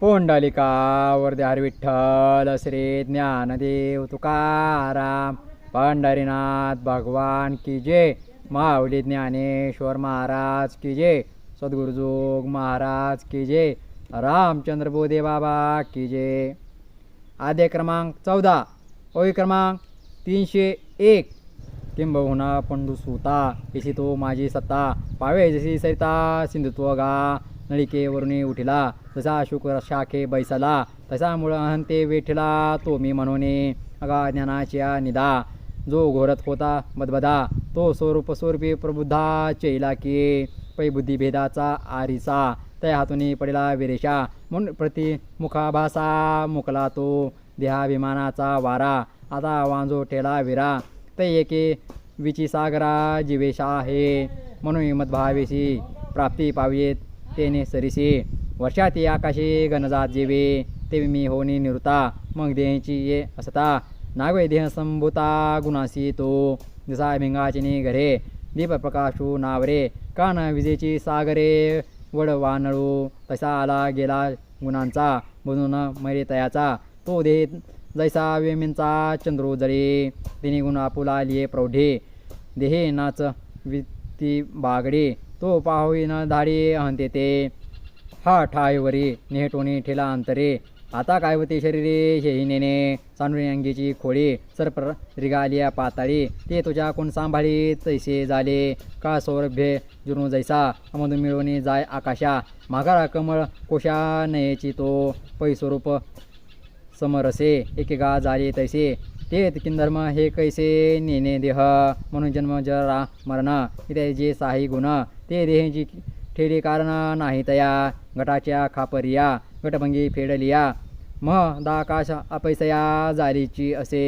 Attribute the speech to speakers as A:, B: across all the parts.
A: पुंडलिका वरद्यार विठ्ठल श्री ज्ञानदेव तुकाराम पंढरीनाथ भगवान की जय माऊली ज्ञानेश्वर महाराज की जय सद्गुरुजोग महाराज की जय रामचंद्र बोधे बाबा की जय. आद्य क्रमांक चौदा ओळी क्रमांक तीनशे एक किंबहुना पंडुसुता इसी तो माझी सत्ता पावे जशी सरिता सिंधुत्व गा नळिकेवरून उठिला तसा शुक्र शाखे बैसला. तसा मुळहन ते वेठिला तो मी म्हणून. अगा ज्ञानाच्या निदा. जो घोरत होता बदबदा तो स्वरूप स्वरूपी प्रबुद्धा चैला की पै बुद्धिभेदाचा आरिसा त्या हातून पडला विरेषा म्हणून प्रति मुखाभासा मुकला तो. देहाभिमानाचा वारा. आता वांजो ठेला विरा. ते एके विची सागरा जिवेशा आहे म्हणून हिमतभावेशी प्राप्ती पावियेत तेने सरिसे. वर्षात ये आकाशी गणजात जेवे ते मी होनी निरुता मग देहची ये असता. नागवे देह संभूता गुणासी तो दिसा भिंगाचिनी घरे दीपप्रकाशू नावरे कान विजेची सागरे वड वानळू तसा आला गेला गुणांचा म्हणून मरितयाचा तो देह जैसा वेमींचा चंद्रोजळे तिने गुण आपुला लिये प्रौढे. देहे नाच विती बागडे तो पाहू न धाडी अहंते ते. हा ठायवरी नेहटोनी ठेला अंतरे. आता काय होते शरीरे शेही नेणे सांडून अंगीची खोळी सरप्र रिगालिया पाताळी. ते तुझ्या कोण सांभाळी तैसे झाले. का सौरभ्य जुनू जैसा अमधून मिळवणी जाय आकाशा. माघारा कमळ कोशा नयेची तो पैस्वरूप समरसे. एकेगा झाले तैसे. ते किंधर्म हे कैसे नेने देह? म्हणून जन्म जरा मरण. इथे जे साही गुण ते देहेची ठेडी कारण नाही तया. गटाच्या खापरिया गटभंगी फेडलिया. मह दाकाश अपैसया जालीची असे.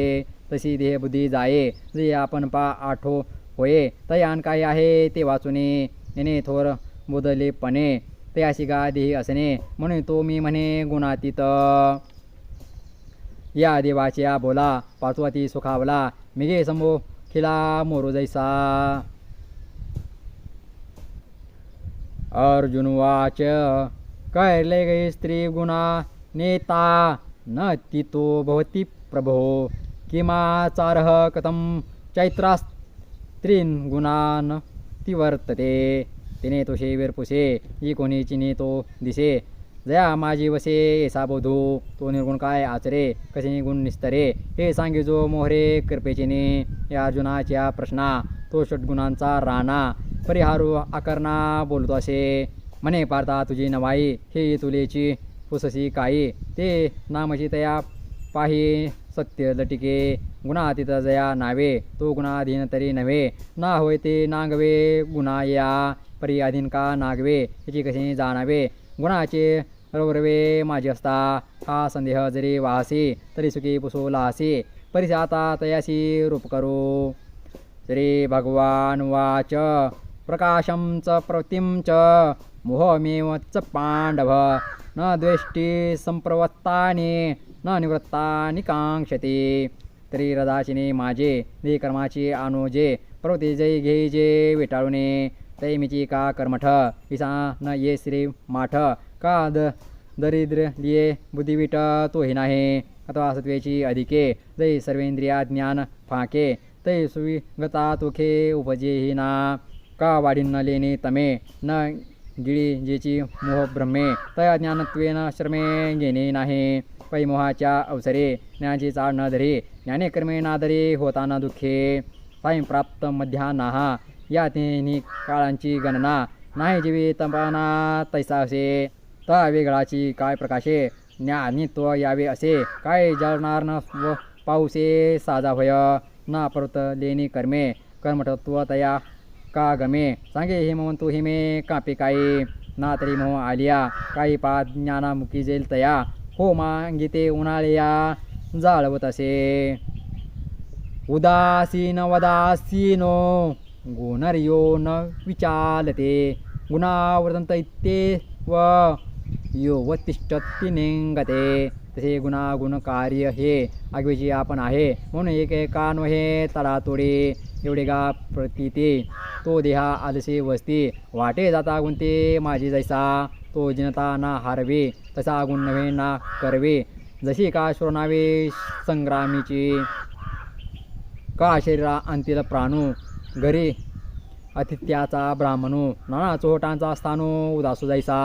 A: तशी देहबुद्धी जाये. जे आपण पा आठो होये. तयान काय आहे ते वाचुने. येणे थोर बुदलेपणे. तयाशी गा देही असणे. म्हणून तो मी म्हणे गुणातीत. या देवाच्या बोला. पाचवाती सुखावला. मिगे समो खिला मोरू जैसा. अर्जुन वाच कैले गै स्त्री गुणा नेता न तितो भवती प्रभो। किमाचारः कथं चैत्रास्त्रीन् गुणान् तिवर्तते तिने तो शेवीरपुसे ही कोणी चिनी तो दिसे जया माझी वसे ऐसा बोधू। तो निर्गुण काय आचरे कसे निगुण निस्तरे। हे सांगे जो मोहरे कृपेचिने। या अर्जुनाच्या प्रश्ना तो षटगुणांचा राणा। परिहारू आकरणा बोलतो असे. म्हणे पारता तुझी नवाई हे तुलेची पुससी काई. ते नामची तया पाही सत्य लटिके. गुणातीत जया नावे तो गुणाधीन तरी नव्हे. ना होय ते नागवे गुणा या परी अधीन का नागवे याची कशी जाणावे? गुणाचे रवरवे माझे असता हा संदेह जरी वाहसी तरी सुखी पुसो लाहसी. परिस आता तयासी रूप करू. श्री भगवान वाच. प्रकाशं च प्रतिं च मोहमेव च पांडव न द्वेष्टी संप्रवत्तानि न निवृत्तानि कांक्षते तरी रदाचिने माझे दे कर्माची अनुजे प्रवृत्ती जय घे जे विटाळूने तैमिची का कर्मठ इसा न ये श्री माठ। का द दरिद्र लिये बुद्धिवीट तोही नाही। अथवा सत्वेची अधिके जै सर्वेंद्रिया ज्ञान फाके तै सुविगता तुखे उपजेही ना। का वाढीन लेणे तमे न गिळी जेची मोह ब्रह्मे तया ज्ञानत्वेन श्रमे घेणे नाही। पै मोहाच्या अवसरे ज्ञानाची चाळ न धरे ज्ञाने कर्मे नादरे होता न दुःखे। सायं प्राप्त मध्यानाहा या तिन्ही काळांची गणना नाही जीवी तपाना तैसा असे। त्या वेगळाची काय प्रकाशे? ज्ञानित्व यावे असे। काय जळणार न व पाऊसे साजा होय? ना परत लेणी कर्मे कर्मठत्व तया का गमे सांगे हे हिमवंतु हिमे कापे काही ना तरी मोह आलिया काही पाद ज्ञानामुखी जेल तया हो मांगिते उन्हाळ्या जाळवत असे. उदासीन वदासीनो गुणर्यो न विचालते गुणावर्तंत इत्ते व यो तिष्ठती निंगते. तसे गुणागुण कार्य हे आगवेची आपण आहे म्हणून एक एका हे तडातोडे एवढे का प्रतीते तो. देहा आलसे वस्ती. वाटे जाता गुंते माझी जैसा. तो जिनता ना हारवे तसा गुण नव्हे ना करवे. जशी का श्रोणावे संग्रामीची. का शरीरा अंतिल प्राणू. घरी अतिथ्याचा ब्राह्मणू. नाना चोटांचा स्थानू उदासू जायचा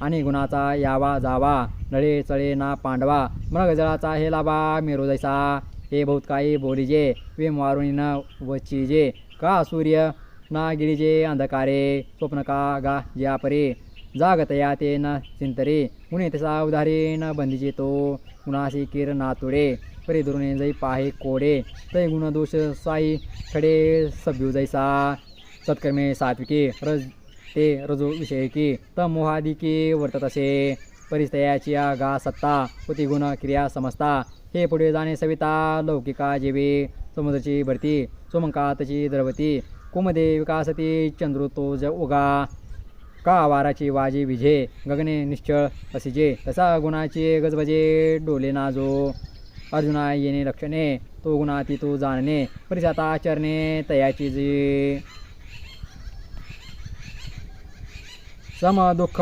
A: आणि गुणाचा यावा जावा. नळे चळे ना पांडवा. मग जळाचा हे लाभा मेरू जायचा हे बहुत काही बोलीजे न वचिजे का सूर्य नागिरिजे अंधकारे स्वप्न का गा ज्या परे जागतया ते न चिंतरे गुणे तसा उधारे न बंदीचे तो. गुणाशी किर नातुडे परी दुरुणे जै पाहे कोडे. तै गुण दोष साई खडे सभ्यू जैसा. सत्कर्मे सात्विकी रज ते रजो विषयकी. त मोहादिकी वर्तत असे. परिस्तयाची गा सत्ता पुती क्रिया समजता. हे पुढे जाणे सविता लौकिका जेवे समुद्राची भरती सोमंकातची द्रवती कुमदे विकासती चंद्र तो ज उगा का वाराची वाजी विझे गगने निश्चळ असिजे तसा गुणाची गजबजे डोले नाजो अर्जुना येणे लक्षणे तो गुणाती तो जाणणे परिसाता आचरणे तयाची जे. सम दुःख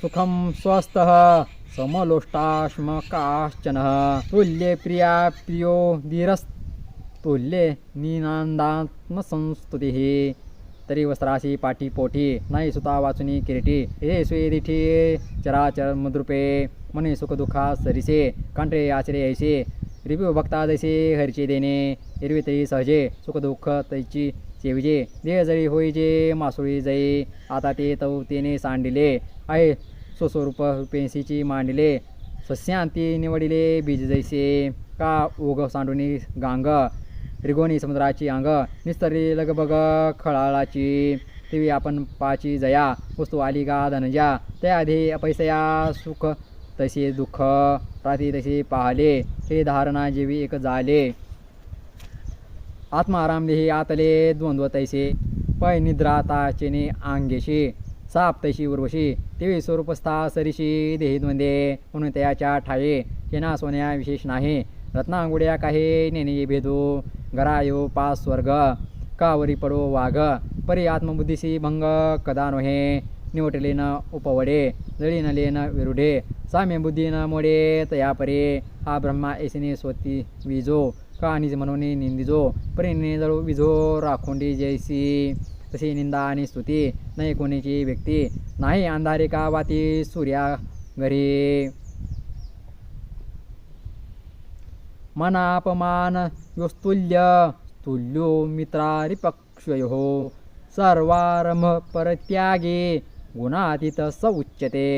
A: सुखम स्वस्थ समलोष्टाश्म काश्चन तुल्ये प्रिया प्रियो धीरस्तुल्ये निनांदात्मसंस्तुतिः तरी वस्त्राशी पाठी पोठी नाही सुता वाचुनी किरीटी हे स्वेदिठी चराचर मद्रुपे मने सुखदुःखा सरिसे कांटे आचरे ऐसे रिपू भक्ता जैसे हरचे देणे हिरवी तरी सहजे सुख दुःख तैची सेविजे देह जळी होईजे मासुळी जाई आता ते तव तेने सांडिले आहे स्वस्वरूप पेन्सीची मांडले सस्यांती निवडिले बीज जैसे का ओघ सांडुनी गांग रिगोनी समुद्राची अंग निस्तरी लगबग खळाळाची तिवी आपण पाची जया वस्तू आली गा धनजा त्याआधी अपैसया सुख तसे दुःख राती तसे पाहले हे धारणा जेवी एक झाले आत्मारामदेही आतले द्वंद्व तैसे पै निद्राताचेने आंगेशी अंगेशी साप तैशी उर्वशी तेवी स्वरूपस्था सरीशी देहिद्वंदे म्हणून त्याच्या ठाये शेना सोन्या विशेष नाही रत्नांगुड्या काही नेणे भेदू गरायो पास स्वर्ग कावरी पडो वाघ परी आत्मबुद्धीसी भंग कदा नोहे निवटलेन उपवडे जळी न लेन विरुढे साम्य बुद्धी मोडे तया परे हा ब्रह्मा एसिने स्वती विजो का निज म्हणून निंदिजो परी जळू विझो राखोंडी जैसी तशी निंदा आणि स्तुती नाही कोणीची व्यक्ती नाही. अंधारिका वाती सूर्या घरी. मनापमान योस्तुल्य तुल्यो मित्रारिपक्षयो सर्वारंभ परत्यागे गुणातीत स उच्यते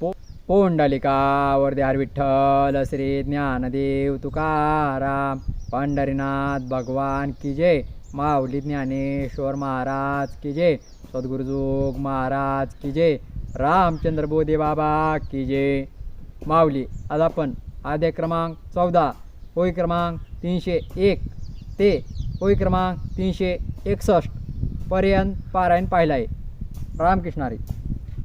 A: पो पोंडलिका वर्धे विठ्ठल श्री ज्ञानदेव तुकाराम पंढरीनाथ भगवान की जय. माऊली ज्ञानेश्वर महाराज की जय सद्गुरुजोग महाराज की जय रामचंद्र बोधे बाबा की जय माऊली आज आपण आद्य क्रमांक चौदा होई क्रमांक तीनशे एक ते होई क्रमांक तीनशे एकसष्ट पर्यंत पारायण पाहिलं आहे. रामकृष्णारी